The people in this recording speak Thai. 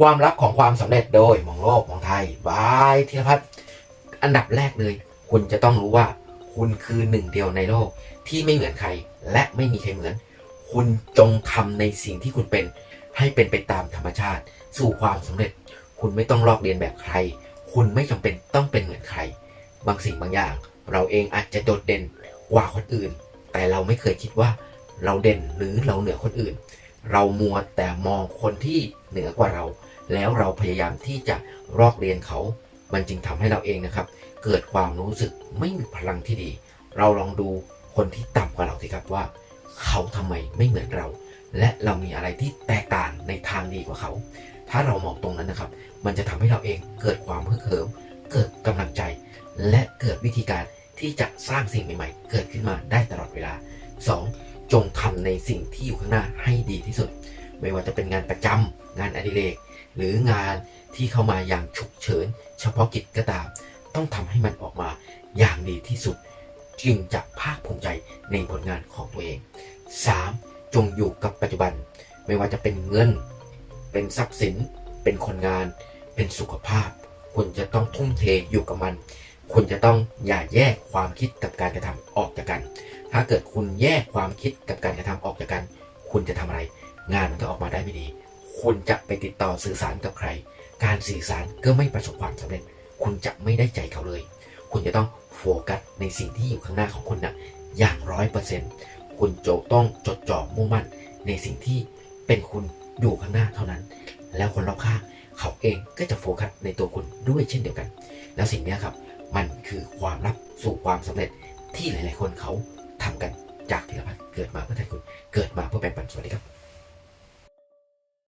ความลับของความสำเร็จโดยมองโลกมองไทยบายธีรพัฒน์อันดับแรกเลย คุณจะต้องรู้ว่า คุณคือหนึ่งเดียวในโลกที่ไม่เหมือนใคร และไม่มีใครเหมือน คุณจงทำในสิ่งที่คุณเป็น ให้เป็นไปตามธรรมชาติ สู่ความสำเร็จ คุณไม่ต้องลอกเรียนแบบใคร คุณไม่จำเป็นต้องเป็นเหมือนใคร บางสิ่งบางอย่าง เราเองอาจจะโดดเด่นกว่าคนอื่น แต่เราไม่เคยคิดว่าเราเด่นหรือเราเหนือคนอื่น เรามัวแต่มองคนที่เหนือกว่าเรา แล้วเราพยายามที่จะลอกเรียนเขา มันจึงทำให้เราเองนะครับ เกิดความรู้สึกไม่มีพลังที่ดี เราลองดูคนที่ต่ำกว่าเราสิครับว่า เขาทำไมไม่เหมือนเรา และเรามีอะไรที่แตกต่างในทางดีกว่าเขา ถ้าเรามองตรงนั้นนะครับ มันจะทำให้เราเองเกิดความฮึกเหิม เกิดกำลังใจ และเกิดวิธีการที่จะสร้างสิ่งใหม่ ๆ เกิดขึ้นมาได้ตลอดเวลา 2. จงทำในสิ่งที่อยู่ข้างหน้าให้ดีที่สุด ไม่ว่าจะเป็นงานประจำงานอดิเรก หรืองานที่เข้ามาอย่างฉุกเฉิน เฉพาะกิจก็ตาม ต้องทำให้มันออกมาอย่างดีที่สุด จึงจะภาคภูมิใจในผลงานของตัวเอง 3. จงอยู่กับปัจจุบัน ไม่ว่าจะเป็นเงิน เป็นทรัพย์สิน เป็นคนงาน เป็นสุขภาพคุณจะต้องทุ่มเทอยู่กับมัน คุณจะต้องอย่าแยกความคิดกับการกระทำออกจากกัน ถ้าเกิดคุณแยกความคิดกับการกระทำออกจากกัน คุณจะทำอะไร งานมันก็ออกมาได้ไม่ดี คุณจะไปติดต่อสื่อสารกับใคร การสื่อสารก็ไม่ประสบความสำเร็จ คุณจะไม่ได้ใจเขาเลย คุณจะต้องโฟกัสในสิ่งที่อยู่ข้างหน้าของคุณนะอย่างร้อยเปอร์เซ็นต์คุณจะต้องจดจ่อมุ่งมั่นในสิ่งที่เป็นคุณอยู่ข้างหน้าเท่านั้น แล้วคนรอบข้างเขาเองก็จะโฟกัสในตัวคุณด้วยเช่นเดียวกัน แล้วสิ่งนี้ครับ มันคือความลับสู่ความสำเร็จที่หลาย ๆ คนเขา จากธีรพัฒน์เกิดมาเพื่อไทยคุณ เกิดมาเพื่อแบ่งปันสวัสดีครับ